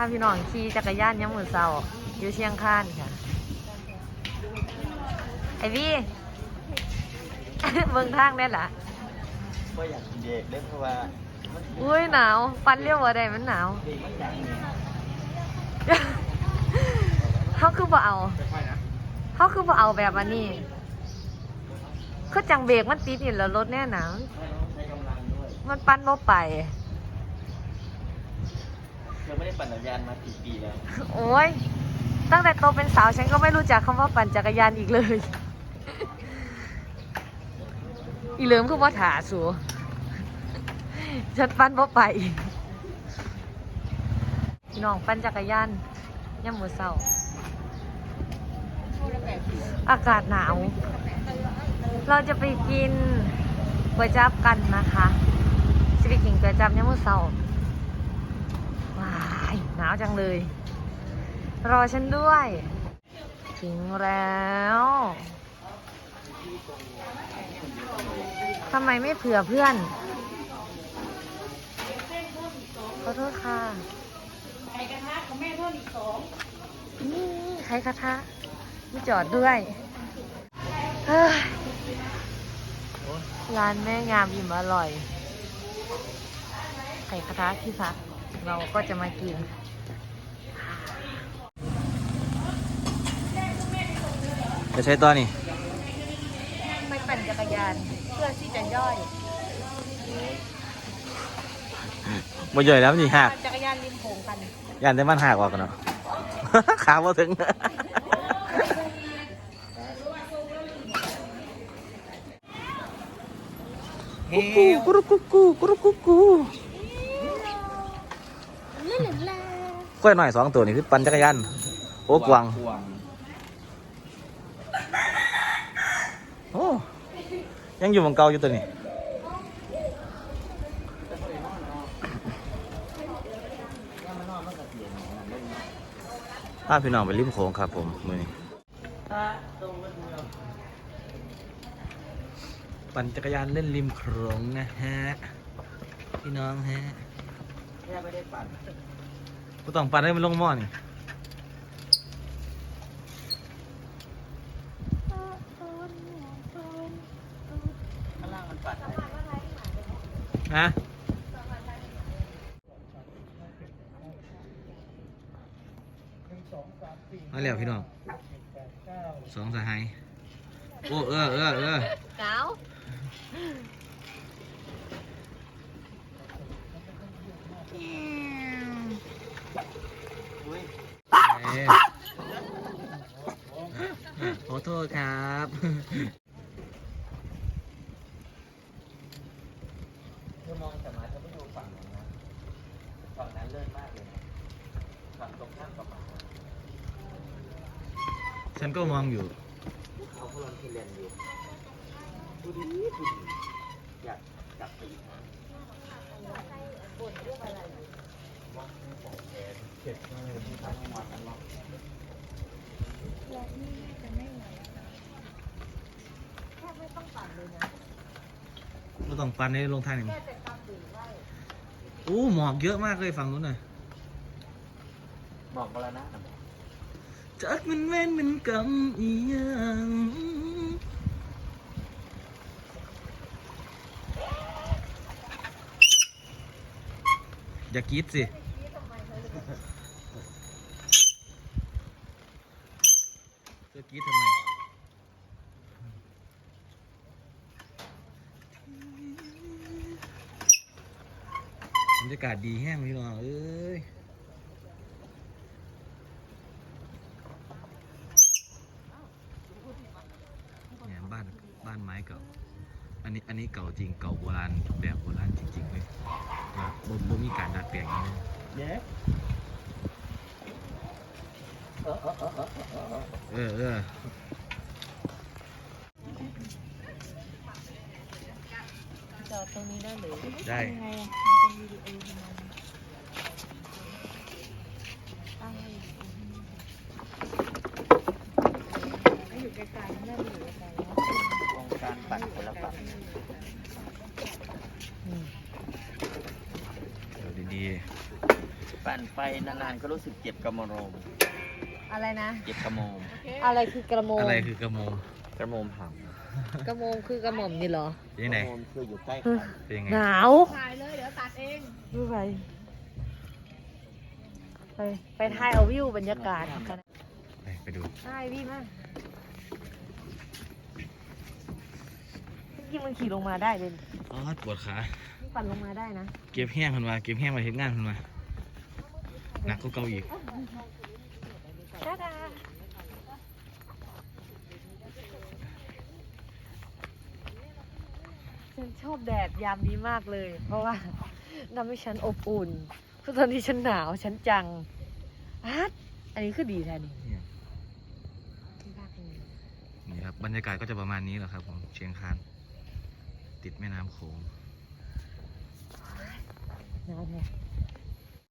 าพี่น้องขี่จักรยานยามมื้อเช้าอยู่เชียงคานค่ะ ไอวี่เบิ่งทางได้ล่ะก็อยากเด็กเล่นเพราะว่ามันอุ้ยหนาว ปันเรียวบ่ได้มันหนาวเด็กมันอยากเนี่ยเขาคือบ่เอาค่อยๆนะเขาคือบ่เอาแบบอันนี้คือจังเบรกมันติดนี่แล้วรถแน่หนาวใช้กำลังด้วยมันปั้นบ่ไปเธ อไม่ได้ปั่นจักรยานมากี่ปีแล้วโอ้ยตั้งแต่โตเป็นสาวฉันก็ไม่รู้จักคำว่าปั่นจักรยานอีกเลย อีเหลิมคือว่าถาสูฉันปั้นบ่ไปพี่น้องปั่นจักรยานย่ำมือเศร้า อากาศหนาว เราจะไปกินก๋วยจั๊บกันนะคะจะไปกินก๋วยจั๊บย่ำมือเศร้า หนาวจังเลย รอฉันด้วย ถึงแล้วทำไมไม่เผื่อเพื่อน ขอโทษค่ะ ไข่กระทะของแม่เพิ่มอีกสองนี่ไข่กระทะมีจอดด้วยเฮ้ยร้านแม่งามอิ่มอร่อย ไข่กระทะที่พักเราก็จะมากิน จะใช้ตัวนี่ไม่ปั่นจักรยาน เพื่อที่จะย่อยบ่ใหญ่แล้วนี่หักปั่นจักรยานริมโขงกันยันได้มันหักออกกันเนาะ ขาบ่ถึงกูกูกูกูกูกูกูกล้วยหน่อยสองตัวนี่คือปั่นจักรยานโอ้กวาง โอ้ยังอยู่บนเกาอยู่ตัวนี้พาพี่น้องไปริมโขงครับผมมือนี้ปั่นจักรยานเล่นริมโขงนะฮะ พี่น้องฮะแค่ไม่ได้ปั่นกูต้องปั่นให้มันลงหม้อนี่ ข้างล่างมันปั่นนะมาแล้วพี่น้องสองสหายโอ้เออเออเออเก้าเอ๊ะขอโทษครับ คือมอง แต่มาจะไม่ดูฝั่งนั้นนะฝั่งนั้นเลื่อนมากเลยนะฝั่งตรงข้ามกับหมาฉันก็มองอยู่ เขาพลังที่เลนอยู่ดูดีดูดีอยากกลับไปอีกนะเก็บมาเลยที่ทางมากันเนาะไม่ต้องปันในลงทางหนึ่ง อู้หมอกเยอะมากเลยฝั่งนู้นน่ะหมอกแล้วนะจักมันเว้นมันกำอีหยังอย่ากรีดสิ จะกรีดทำไม บ รรยากาศดีแห้งพี่น้องเอ้ยเนี่ยบ้านบ้านไม้เก่า อันนี้อันนี้เก่าจริงเก่าโบราณแบบโบราณจริงๆเลยนะบ่บ่มีการดัดแปลงอย่างนี้เออเออจอดตรงนี้ได้หรือได้ ยังไงอะมันเป็นวิดีโอทำไมตั้งไว้ให้อยู่ไกลๆไม่ได้ไปอยู่ไกลๆเนาะองการปั่นคนละฝั่งอืมเดี๋ยวดีๆปั่นไฟนานๆก็รู้สึกเจ็บกระโมงอะไรนะ เจ็บกระโมงอะไรคือกระโมงอะไรคือกระโมง กระโมงผัง กระโมงคือกระหม่อมนี่เหรอเป็นยังไงกระโมงคืออยู่ใกล้เฮ้ยกันเป็นยังไงหนาวถ่ายเลยเดี๋ยวตัดเองดูไปไปไปถ่ายเอาวิวบรรยากาศกันไปไปดูถ่ายพี่มาจริงๆมันขี่ลงมาได้เลยอ๋อปวดขานี่ปั่นลงมาได้นะ เก็บแห้งมันมา เก็บแห้งมาเห็นงานมันมา หนักก็เก่าอีก จ้าดา ฉันชอบแดดยามนี้มากเลย เพราะว่าทำให้ฉันอบอุ่นเพราะตอนนี้ฉันหนาวฉันจังอาร์ตอันนี้คือดีแท้นี่เนี่ยที่ภาคนี้นี่ครับบรรยากาศก็จะประมาณนี้แหละครับผมเชียงคาน ติดแม่น้ำโขงหนาวแท้